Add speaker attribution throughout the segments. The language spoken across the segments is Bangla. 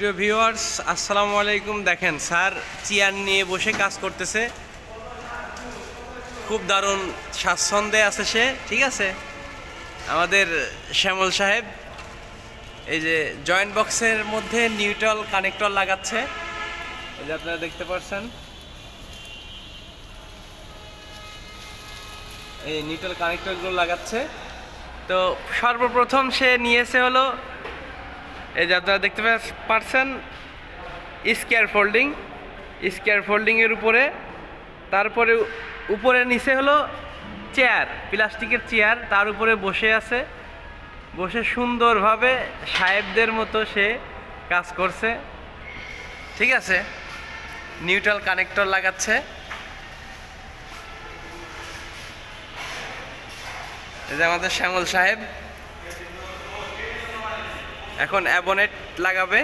Speaker 1: প্রিয় ভিউয়ার্স আসসালামু আলাইকুম। দেখেন, স্যার চেয়ার নিয়ে বসে কাজ করতেছে। খুব দারুণ স্বাচ্ছন্দ্যে আছে সে, ঠিক আছে? আমাদের শ্যামল সাহেব, এই যে জয়েন্ট বক্সের মধ্যে নিউট্রাল কানেক্টর লাগাচ্ছে। এই যে আপনারা দেখতে পাচ্ছেন। এই নিউট্রাল কানেক্টরগুলো লাগাচ্ছে। তো সর্বপ্রথম সে নিয়েছে হলো এই যে আপনারা দেখতে পাচ্ছেন স্কেয়ার ফোল্ডিং। স্কেয়ার ফোল্ডিংয়ের উপরে। তারপরে উপরে নিচে হলো চেয়ার, প্লাস্টিকের চেয়ার। তার উপরে বসে আছে। বসে সুন্দরভাবে সাহেবদের মতো সে কাজ করছে। ঠিক আছে? নিউট্রাল কানেক্টর লাগাচ্ছে। এই যে আমাদের শ্যামল সাহেব। এখন অ্যাবনেট লাগাবে।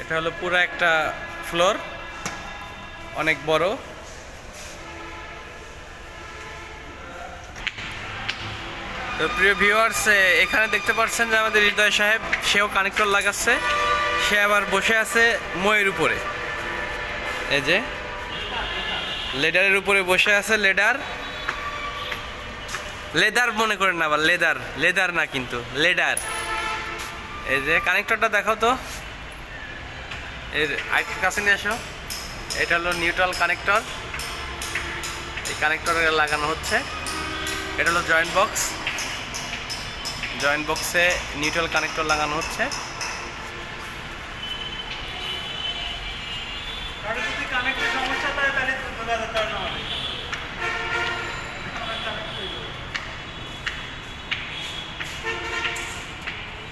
Speaker 1: এটা হলো পুরো একটা ফ্লোর, অনেক বড়। তো প্রিয় ভিউয়ার্স এখানে দেখতে পাচ্ছেন যে আমাদের হৃদয় সাহেব, সেও কানেক্টর লাগাচ্ছে। সে আবার বসে আছে ময়ের উপরে। এই যে। লেডারের উপরে বসে আছে লেডার লেদার মনে করেন আবার, লেদার লেদার না কিন্তু লেডার এই যে কানেক্টরটা দেখাও তো। এর আরেকটু কাছে নিয়ে আসো। এটা হলো নিউট্রাল কানেক্টর এই কানেক্টরে লাগানো হচ্ছে। এটা হলো জয়েন্ট বক্স জয়েন্ট বক্সে নিউট্রাল কানেক্টর লাগানো হচ্ছে।
Speaker 2: কানেক্টের வேற காரணம்